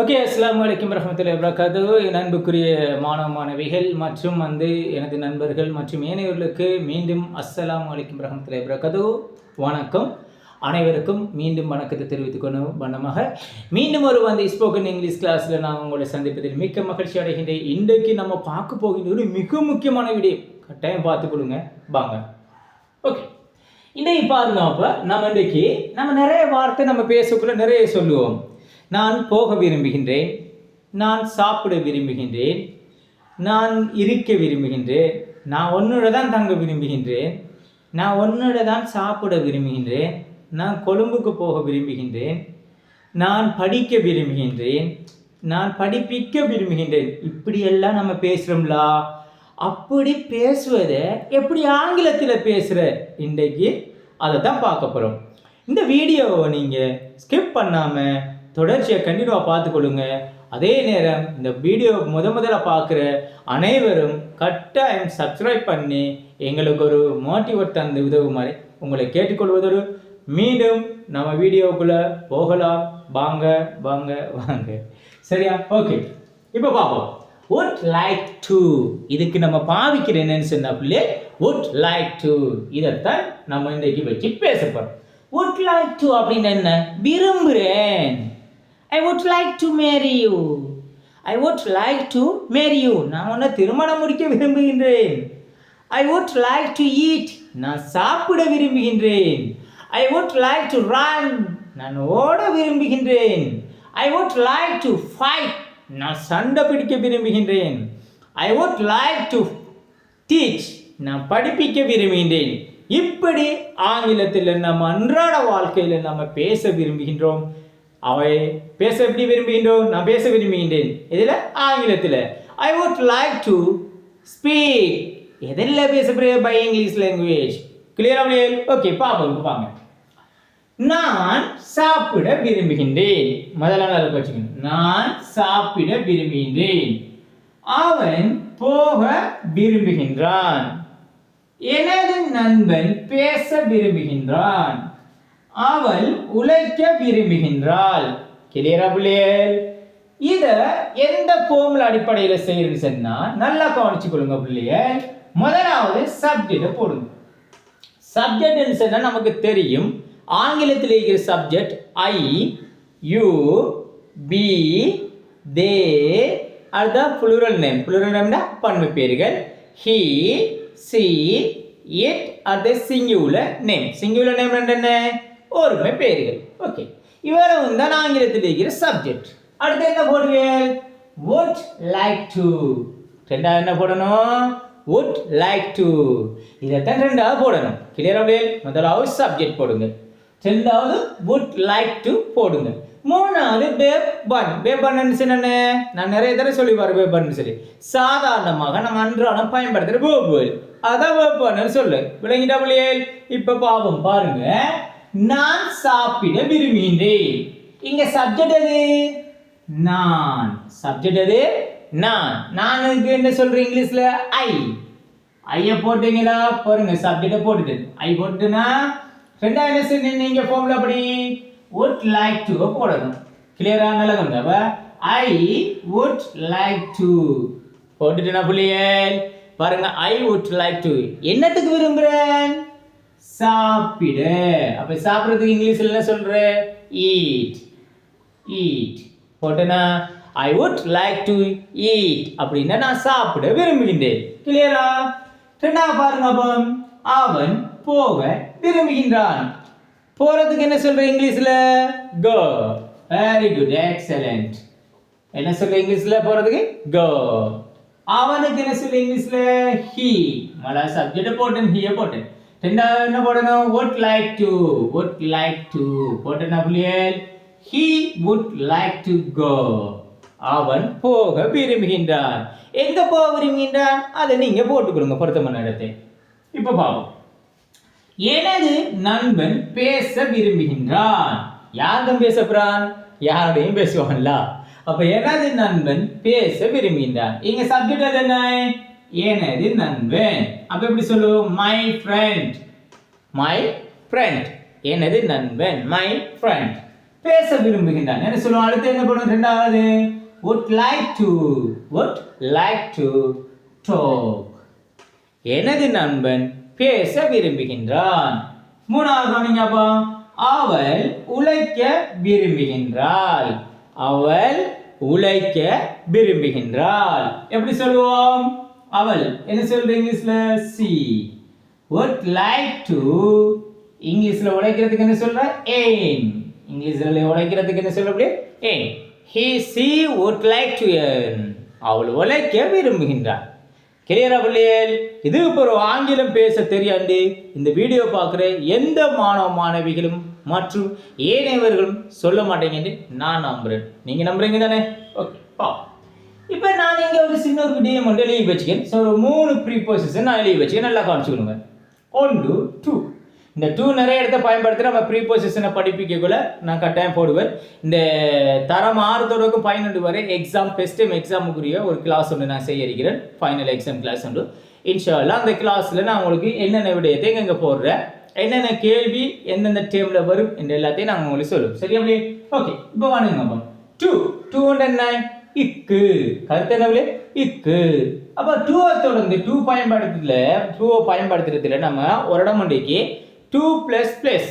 Okay அஸ்லாம் வலைக்கம் ரஹமத்துல வபரகாத்து என் அன்புக்குரிய மாணவ மாணவிகள் மற்றும் வந்து எனது நண்பர்கள் மற்றும் ஏனையவர்களுக்கு மீண்டும் அஸ்லாம் வலைக்கம் ரஹமத்துல வபரகாத்து வணக்கம். அனைவருக்கும் மீண்டும் வணக்கத்தை தெரிவித்துக் கொண்டு வண்ணமாக மீண்டும் ஒரு வந்து ஸ்போக்கன் இங்கிலீஷ் கிளாஸில் நான் உங்களை சந்திப்பதில் மிக்க மகிழ்ச்சி அடைகின்றேன். இன்றைக்கு நம்ம பார்க்க போகின்ற ஒரு மிக முக்கியமான வீடியோ கட்டாயம் பார்த்து கொடுங்க வாங்க. ஓகே. இன்றைக்கு பாருங்க அப்போ நம்ம இன்றைக்கு நம்ம நிறைய வார்த்தை நம்ம பேசக்குள்ள நிறைய சொல்லுவோம். நான் போக விரும்புகின்றேன். நான் சாப்பிட விரும்புகின்றேன். நான் இருக்க விரும்புகின்றேன். நான் உன்னோட தான் தங்க விரும்புகின்றேன். நான் உன்னோட தான் சாப்பிட விரும்புகின்றேன். நான் கொழும்புக்கு போக விரும்புகின்றேன். நான் படிக்க விரும்புகின்றேன். நான் படிப்பிக்க விரும்புகின்றேன். இப்படியெல்லாம் நம்ம பேசுகிறோம்லா அப்படி பேசுவதை எப்படி ஆங்கிலத்தில் பேசுகிற இன்றைக்கு அதை தான் பார்க்க போகிறோம் இந்த வீடியோவை நீங்கள் ஸ்கிப் பண்ணாமல் தொடர்ச்சியை கண்டிப்பாக பார்த்துக்கொள்ளுங்க. அதே நேரம் இந்த வீடியோ முத முதல்ல பார்க்குற அனைவரும் கட்டாயம் சப்ஸ்கிரைப் பண்ணி எங்களுக்கு ஒரு மோட்டிவேட் தந்து உதவுமாறு உங்களை கேட்டுக்கொள்வதோடு மீண்டும் நம்ம வீடியோக்குள்ளே போகலாம். வாங்க வாங்க வாங்க. சரியா? ஓகே இப்போ பார்ப்போம். வுட் லைக் டு இதுக்கு நம்ம பாவிக்கிற என்னன்னு சொன்னாப்புலே வுட் லைக் டு இதைத்தான் நம்ம இன்றைக்கு வச்சு பேச வுட் லைக் டு அப்படின்னு என்ன? விரும்புகிறேன் I would like to marry you I would like to marry you நான் உன்னை திருமணம் முடிக்க விரும்புகின்றேன். I would like to eat நான் சாப்பிட விரும்புகின்றேன். I would like to run நான் ஓட விரும்புகின்றேன். I would like to fight நான் சண்டை பிடிக்க விரும்புகின்றேன். I would like to teach நான் படிப்பிக்க விரும்புகின்றேன். இப்படி ஆங்கிலத்தில் நம்ம அன்றாட வாழ்க்கையில் நம்ம பேச விரும்புகின்றோம். அவை பேச எப்படி விரும்புகின்றோம்? நான் பேச விரும்புகின்றேன். இதில் ஆங்கிலத்தில். I would like to speak எதில் பேசப்படுகிற பை இங்கிலீஷ் லாங்குவேஜ் கிளியராக ஓகே பார்ப்போம் பாங்க நான் சாப்பிட விரும்புகின்றேன். முதல்ல நல்லா வச்சுக்கணும். நான் சாப்பிட விரும்புகின்றேன். அவன் போக விரும்புகின்றான். எனது நண்பன் பேச விரும்புகின்றான். அவள் உழைக்க விரும்புகின்றாள். கிளியரா பிள்ளைகள் இத எந்த ஃபோர்முலா அடிப்படையில் செய்யறதுன்னு சொன்னா நல்லா கவனிச்சு கொள்ளுங்க பிள்ளைகள் முதலாவது சப்ஜெக்ட் போடுங்க. சப்ஜெக்ட்னு சொன்னால் நமக்கு தெரியும். ஆங்கிலத்தில் இருக்கிற subject I you we they அதுதான் புளுரல் நேம் புளுரல் நேம்னா பன்மை பேர்கள் ஹி சி இட் அது சிங்கியூல நேம் சிங்கியூல நேம் என்ன? ஒருமை பெயர்கள் ஓகே இவ்வளவு தான் ஆங்கிலத்தில் இருக்கிற சப்ஜெக்ட் அடுத்து என்ன போடுவீர்கள்? வுட் லைக் டு ரெண்டாவது என்ன போடணும்? வுட் லைக் டு இதைத்தான் ரெண்டாவது போடணும். கிளியராக முதலாவது சப்ஜெக்ட் போடுங்க ரெண்டாவது வுட் லைக் டு போடுங்க மூணாவது பேபன் பேபன்னு என்ன? நான் நிறைய தடவை சொல்லி பாரு சொல்லி. சாதாரணமாக நம்ம அன்றாடம் பயன்படுத்துகிற பேபு அதான் பேபன்னு சொல்லு. விளங்கிட்டா பிள்ளைகள் இப்போ பாவம் பாருங்க. நான் சாப்பிட விரும்புகின்றேன். இங்க சப்ஜெக்ட் எது? நான். சப்ஜெக்ட் எது? நான். நானுக்கு என்ன சொல்றேன் இங்கிலீஷ்ல? ஐ ஐய போட்டீங்களா? பாருங்க சப்ஜெக்டை போட்டுட்டு. ஐ போட்டுனா ரெண்டா என்ன செய்ய நீங்க ஃபார்முலா படி? வுட் லைக் டு போடணும். கிளியரா நல்லா கவனிங்க ஐ வுட் லைக் டு போட்டுட்டுனா புள்ளியல். பாருங்க ஐ வுட் லைக் டு என்னத்துக்கு விரும்புறேன் சாப்பிடு. அப்ப சாப்பிடுறதுக்கு இங்கிலீஷ்ல என்ன சொல்ற? Eat eat போட்டேனா? I would like to eat அப்படின்னா நான் சாப்பிட விரும்புகின்றேன். கிளியரா ரெண்டாவது பாருங்க அப்போ அவன் போக விரும்புகின்றான். போறதுக்கு என்ன சொல்ற இங்கிலீஷ்ல? கோ வெரி குட் எக்ஸலண்ட் என்ன சொல்ற இங்கிலீஷ்ல போறதுக்கு? கோ அவனுக்கு என்ன சொல்ற இங்கிலீஷ்ல? ஹி மழை சப்ஜெக்ட் போட்டேன் ஹிய போட்டேன். ரெண்டாவது என்ன போடணும்? Would like to would like to போட்டேன்னா புள்ளியல் he would like to go அவன் போக விரும்புகின்றான். எங்க போக விரும்புகின்றான்? அதை நீங்க போட்டுக்கொடுங்க பொருத்தமான இடத்தை. இப்ப பாப்போம். எனது நண்பன் பேச விரும்புகின்றான். யாரும் பேசப்படுறான் யாரையும் யாரோடையும் பேசுவான்ல. அப்ப எனது நண்பன் பேச விரும்புகின்றான். இங்க சப்ஜெக்ட் அது என்ன? எனது நண்பன். அப்ப எப்படி சொல்லுவோம்? மை ஃப்ரெண்ட் மை ஃப்ரெண்ட் எனது நண்பன். மை ஃப்ரெண்ட் பேச விரும்புகின்றான். என்ன சொல்லுவோம் அடுத்து என்ன பண்ணுவோம் ரெண்டாவது would like to. Would like to talk. எனது நண்பன் பேச விரும்புகின்றான். மூணாவது கவனிங்கப்பா அவள் உழைக்க விரும்புகின்றாள். அவள் உழைக்க விரும்புகின்றாள். எப்படி சொல்லுவோம்? அவள். என்ன சொல்றது இங்கிலீஷ்ல? சி would லைக் டு இங்கிலீஷ்ல உழைக்கிறதுக்கு என்ன சொல்ற? ஏன் இங்கிலீஷ்ல உழைக்கிறதுக்கு என்ன சொல்ற அப்படியே ஏன் he she would like to earn. அவள் உழைக்க விரும்புகின்றாள். கிளியரா பிள்ளைகள் இது இப்போ ஒரு ஆங்கிலம் பேச தெரியாண்டு இந்த வீடியோ பார்க்குற எந்த மாணவ மாணவிகளும் மற்றும் ஏனையவர்களும் சொல்ல மாட்டேங்கன்னு நான் நம்புறேன். நீங்கள் நம்புறீங்க தானே? ஓகே பா இப்போ நான் இங்கே ஒரு சின்ன ஒரு டிஎம் மட்டும் எழுதி வச்சுக்கேன். ஸோ ஒரு மூணு ப்ரீபோசஸ் நான் எழுதி வச்சுக்கேன். நல்லா காமிச்சுக்கணுங்க ஒன்று டூ இந்த டூ நிறைய இடத்த பயன்படுத்தி நம்ம ப்ரீபோசிஷனை படிப்பிக்கக்குள்ள நான் கட்டாயம் போடுவேன். இந்த தரம் ஆறு தொடக்கம் பன்னெண்டு வரை எக்ஸாம் ஃபஸ்ட் டைம் எக்ஸாமுக்குரிய ஒரு கிளாஸ் ஒன்று நான் செய்ய இருக்கிறேன் ஃபைனல் எக்ஸாம் கிளாஸ் ஒன்று. இன்ஷால்லாம் அந்த கிளாஸில் நான் உங்களுக்கு என்னென்ன விடயத்தை எங்கே போடுறேன் என்னென்ன கேள்வி எந்தெந்த டேமில் வரும் என்ற எல்லாத்தையும் நாங்கள் உங்களுக்கு சொல்லுவோம் சரியா அப்படியே ஓகே இப்போ வாங்க டூ டூ டூ நைன் இக்கு. கருத்து என்னவிலே இக்கு. அப்போ டூவை தொடர்ந்து டூ பயன்படுத்துறதுல டூவை பயன்படுத்துறதுல நம்ம ஒரு இடம் ஒன்றைக்கு டூ ப்ளஸ் ப்ளஸ்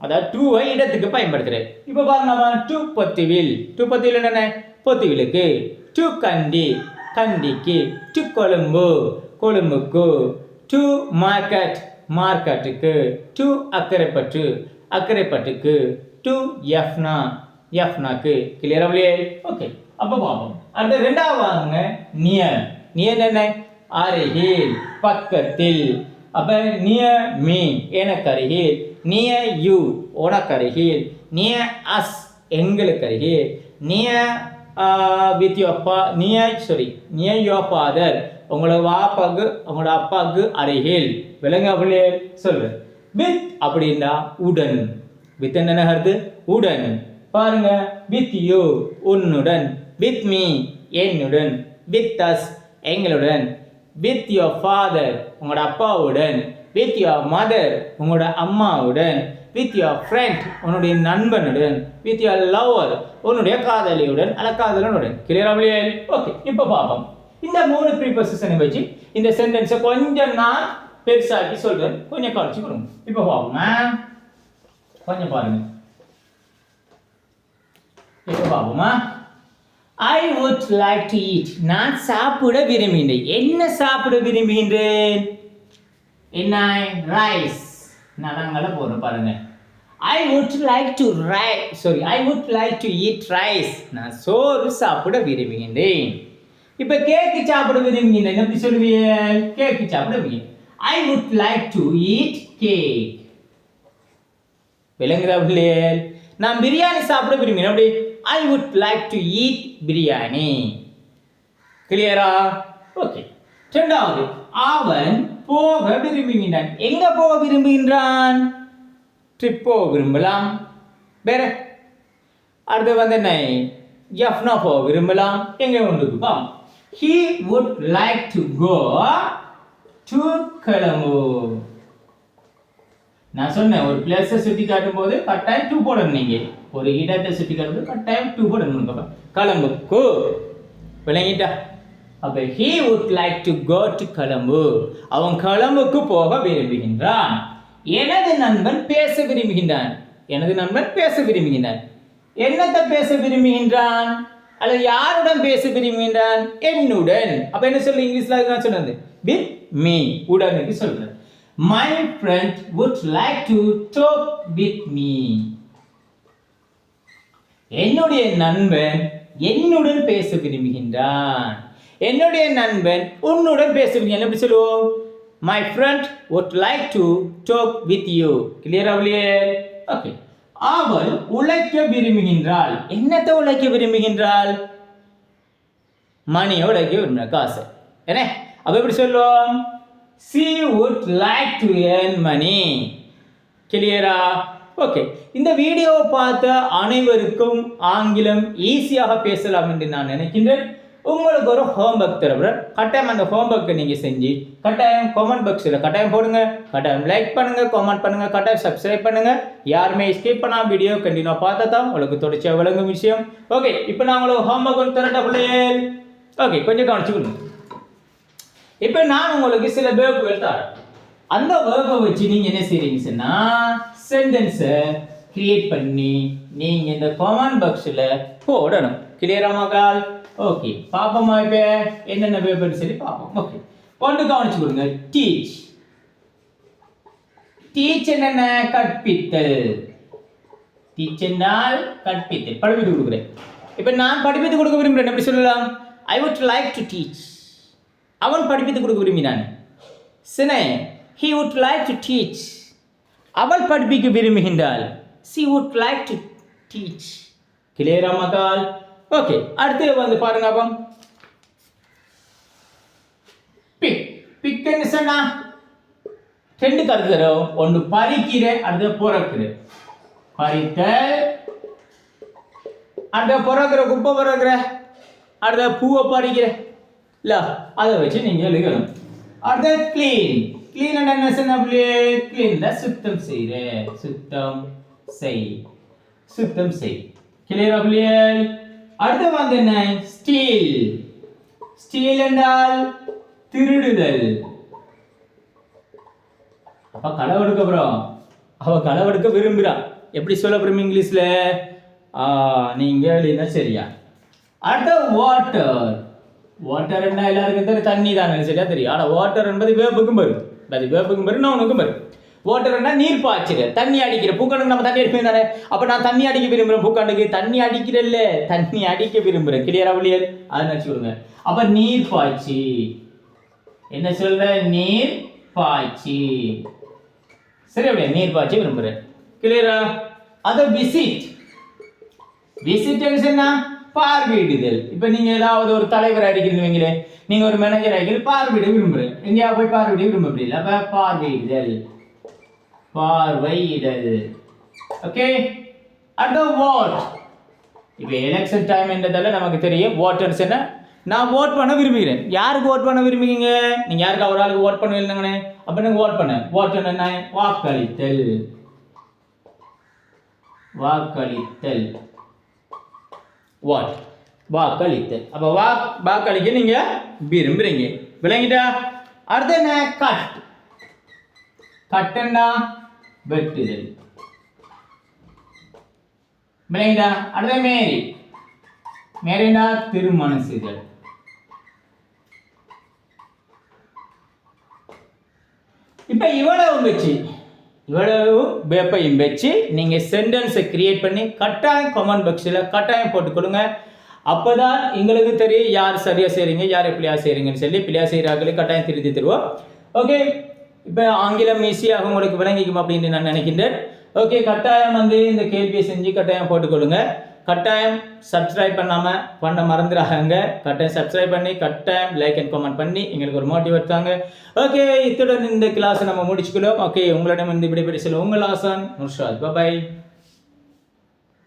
அதாவது டூவை இடத்துக்கு பயன்படுத்துறேன். இப்போ பாருங்க நம்ம டூ பொத்துவில். டூ பொத்திவில் என்னென்ன? பொத்துவிலுக்கு. டூ கண்டி. கண்டிக்கு. டூ கொழும்பு. கொழும்புக்கு. டூ மார்க்கெட் மார்க்கெட்டுக்கு டூ அக்கரைப்பற்று. அக்கரைப்பட்டுக்கு டூ எஃப்னா எஃப்னாக்கு கிளியரா இல்லையே? ஓகே அப்போ பார்ப்போம். அடுத்து ரெண்டாவது வாங்க நியர் நியர் என்ன? அருகில் பக்கத்தில். அப்ப நிய மீ எனக்கு அருகில் யூ உனக்கு அருகில் நியர் அஸ் எங்களுக்கு அருகில் நிய வித் யோர் அப்பா near sorry near your father உங்களோட வாப்பாக்கு உங்களோட அப்பாவுக்கு அருகில். விலங்கு அப்படியே சொல்லு. வித் அப்படின்னா உடன். வித் என்ன கருத்து உடன். பாருங்க. வித் யூ உன்னுடன். வித் மீ என்னுடன். வித் அஸ் எங்களுடன். வித் யுவர் ஃபாதர் உங்களோட அப்பாவுடன். வித் யுவர் மதர் உங்களோட அம்மாவுடன். வித் யுவர் ஃப்ரெண்ட் உன்னுடைய நண்பனுடன். வித் யுவர் லவர் உன்னுடைய காதலியுடன் அல்ல காதலனுடன் கிளியரா ஓகே இப்போ பார்ப்போம். இந்த மூணு ப்ரீபர்சிஷனை வச்சு இந்த சென்டென்ஸை கொஞ்சம் நான் பெருசாக்கி சொல்கிறேன் கொஞ்சம் கவனிச்சு கொடுங்க இப்போ பார்ப்போம்? கொஞ்சம் பாருங்கள் இப்போ பார்ப்போமா I would like to eat நான் சாப்பிட விரும்புகின்றேன். என்ன சாப்பிட விரும்புகின்றேன்? என்ன? ரைஸ் நலங்களை போகிறோம் பாருங்க. I would like to rice sorry I would like to eat rice நான் சோறு சாப்பிட விரும்புகின்றேன். இப்போ கேக்கு சாப்பிட விரும்புகின்றேன். எப்படி சொல்லுவீங்க? கேக்கு சாப்பிட விரும்புகிறேன் I would like to eat cake விளங்குதா பிள்ளைகள்? நான் பிரியாணி சாப்பிட விரும்புகிறேன். அப்படி I would like to eat biryani கிளியரா ஓகே ரெண்டாவது அவன் போக விரும்புகின்றான். எங்க போக விரும்புகின்றான்? ட்ரிப் போக விரும்பலாம். வேற? அடுத்து வந்து என்ன? எஃப்னா போக விரும்பலாம். எங்க ஒன்று bomb he would like to go to கிளம்பு நான் சொன்னேன் ஒரு பிளேஸை சுட்டி காட்டும் போது கட்டாயம் டூ போடணும் நீங்கள் ஒரு இடத்தை சுட்டி காட்டும் போது கட்டாயம் டூ போடணும். பாப்பா கொலம்புக்கு விளங்கிட்டா? அப்போ he would like to go to Colombo அவன் கலம்புக்கு போக விரும்புகின்றான். எனது நண்பன் பேச விரும்புகின்றான். எனது நண்பன் பேச விரும்புகின்றான். என்னத்தை பேச விரும்புகின்றான்? அல்லது யாருடன் பேச விரும்புகின்றான்? என்னுடன். அப்போ என்ன சொல்லு இங்கிலீஷில் நான் சொன்னது? வித் மீ உடனுக்கு சொல்கிறேன் my friend would like to talk with me என்னுடைய நண்பன் என்னுடன் பேச விரும்புகின்றான். என்னுடைய நண்பன் உன்னுடன் பேச விரும்புகிறான் எப்படி சொல்லுவோம்? My friend would like to talk with you கிளியரா ஓகே அவள் உழைக்க விரும்புகின்றாள். என்னத்தை உழைக்க விரும்புகின்றாள்? மணியை உழைக்க விரும்புகிறாள் காசு. என்ன? அவள் எப்படி சொல்லுவோம்? She would like to earn money கிளியரா ஓகே இந்த வீடியோவை பார்த்த அனைவருக்கும் ஆங்கிலம் ஈஸியாக பேசலாம் என்று நான் நினைக்கின்றேன். உங்களுக்கு ஒரு ஹோம்ஒர்க் தருவேன் கட்டாயம் அந்த ஹோம்ஒர்க்கை நீங்கள் செஞ்சு கட்டாயம் கமெண்ட் பாக்ஸில் கட்டாயம் போடுங்க. கட்டாயம் லைக் பண்ணுங்கள் கமெண்ட் பண்ணுங்கள் கட்டாயம் சப்ஸ்கிரைப் பண்ணுங்கள் யாருமே ஸ்கிப் பண்ணால் வீடியோ கண்டினியூ பார்த்தா தான் உங்களுக்கு தொடர்ச்சியாக விளங்கும் விஷயம். ஓகே இப்போ நான் உங்களுக்கு ஹோம்ஒர்க் ஒன்று தரட்டா பிள்ளையே ஓகே கொஞ்சம் கவனிச்சுக்கணும் இப்போ நான் உங்களுக்கு சில வேர்புகள் தரேன். அந்த வேர்பை வச்சு நீங்கள் என்ன செய்றீங்கன்னா சென்டென்ஸை கிரியேட் பண்ணி நீங்கள் இந்த கமெண்ட் பாக்ஸில் போடணும். கிளியரா மகால்? ஓகே பாப்போமா இப்போ என்னென்ன பேப்பர் சொல்லி பார்ப்போம். ஓகே ஒன்று கவனிச்சு கொடுங்க டீச் டீச் என்னென்ன? கற்பித்தல். டீச் என்றால் கற்பித்தல். படிப்பித்து கொடுக்குறேன். இப்போ நான் படிப்பித்து கொடுக்க விரும்புகிறேன். எப்படி சொல்லலாம்? I would like to teach அவன் படிப்பித்து கொடுக்க விரும்பினான். சினை he would like to teach அவள் படிப்பிக்க விரும்புகின்றாள். She would like to teach கிளியரா மகால்? ஓகே அடுத்து வந்து பாருங்க அப்போ. பிக் பிக் என்ன சொன்னா? ரெண்டு கருத்து தரும் ஒன்று பறிக்கிற அடுத்து பிறக்கிற. பறித்த அடுத்த பிறக்கிற குப்பை பிறக்கிற அடுத்த பூவை பறிக்கிற. இல்ல அதை வச்சு நீங்க எழுதணும். அடுத்த க்ளீன் கிளீன் என்ன சொன்ன க்ளீன் சுத்தம் செய்கிற சுத்தம் செய். சுத்தம் செய். கிளியரா பிள்ளைகள் அடுத்த வந்து என்ன? ஸ்டீல் ஸ்டீல் என்றால் திருடுதல். அப்ப களவெடுக்க போறோம். அவ களவெடுக்க விரும்புறா. எப்படி சொல்ல போறோம் இங்கிலீஷ்ல? நீங்க எழுதினா சரியா. அடுத்த வாட்டர் வாட்டர் என்ன எல்லாருக்கும் தெரியும். தண்ணி தானே சரியா தெரியும்? ஆனால் வாட்டர் என்பது வேப்புக்கும் வரும் அது வேப்புக்கும் வரும் உனக்கும் வரும் வாட்டர்னா நீர் பாய்ச்சிரு தண்ணி அடிக்கிற பூக்கணுக்கு நம்ம தண்ணி அடிப்போம் தானே? அப்ப நான் தண்ணி அடிக்க விரும்புறேன் பூக்காண்டுக்கு. தண்ணி அடிக்கிறல்ல. தண்ணி அடிக்க விரும்புறேன். கிளியரா வழியல் அதை நினைச்சு விடுங்க. அப்ப நீர் பாய்ச்சி. என்ன சொல்ற? நீர் பாய்ச்சி. சரி அப்படியே நீர் பாய்ச்சி விரும்புறேன். கிளியரா அத விசிட் விசிட் என்ன பார்வையிடுதல். இப்போ நீங்க ஏதாவது ஒரு தலைவர் அடிக்கிறீங்க வைங்களே நீங்க ஒரு மேனேஜர் அடிக்கிறது பார்வையிட விரும்புறேன். எங்கேயா போய் பார்வையிட விரும்ப முடியல அப்ப பார்வையிடுதல். பார்வையிடல். ஓகே அடுத்த வாட் இப்போ எலெக்ஷன் டைம் என்றதால நமக்கு தெரியும் ஓட்டர்ஸ் என்ன? நான் ஓட் பண்ண விரும்புகிறேன். யாருக்கு ஓட் பண்ண விரும்புகிறீங்க? நீங்கள் யாருக்கு ஒரு ஆளுக்கு ஓட் பண்ண இல்லைங்கண்ணே அப்போ நீங்கள் ஓட் பண்ண. ஓட் என்ன? வாக்களித்தல். வாக்களித்தல். வாட் வாக்களித்தல் அப்போ வா வாக்களிக்க நீங்கள் விரும்புகிறீங்க விளங்கிட்டா? அடுத்து என்ன? கட் கட்டுன்னா வெட்டுதல். விளங்கிட்டா? அடுத்த மேரி. மேரினா திருமணம் செய்தல். இப்போ இவ்வளவு வந்துச்சு. இவ்வளவு வேப்பையும் வச்சு நீங்கள் சென்டென்ஸை கிரியேட் பண்ணி கட்டாயம் கமெண்ட் பாக்ஸில் கட்டாயம் போட்டு கொடுங்க. அப்போதான் எங்களுக்கு தெரியும் யார் சரியாக செய்கிறீங்க யார் எப்படியா செய்கிறீங்கன்னு சொல்லி பிள்ளையா செய்கிறாங்களே கட்டாயம் திருத்தி தருவோம். ஓகே இப்போ ஆங்கிலம் ஈஸியாக உங்களுக்கு விளங்கிக்கும் அப்படின்னு நான் நினைக்கின்றேன். ஓகே கட்டாயம் வந்து இந்த கேள்வியை செஞ்சு கட்டாயம் போட்டுக்கொள்ளுங்க கட்டாயம் சப்ஸ்கிரைப் பண்ணாமல் பண்ண மறந்துடாங்க கட்டாயம் சப்ஸ்கிரைப் பண்ணி கட்டாயம் லைக் அண்ட் கமெண்ட் பண்ணி எங்களுக்கு ஒரு மோட்டிவேட் தாங்க. ஓகே இத்துடன் இந்த கிளாஸை நம்ம முடிச்சுக்கிறோம் ஓகே உங்களிடம் வந்து இப்படி பேசல உங்கள் ஆசான் முர்ஷாத். பபாய்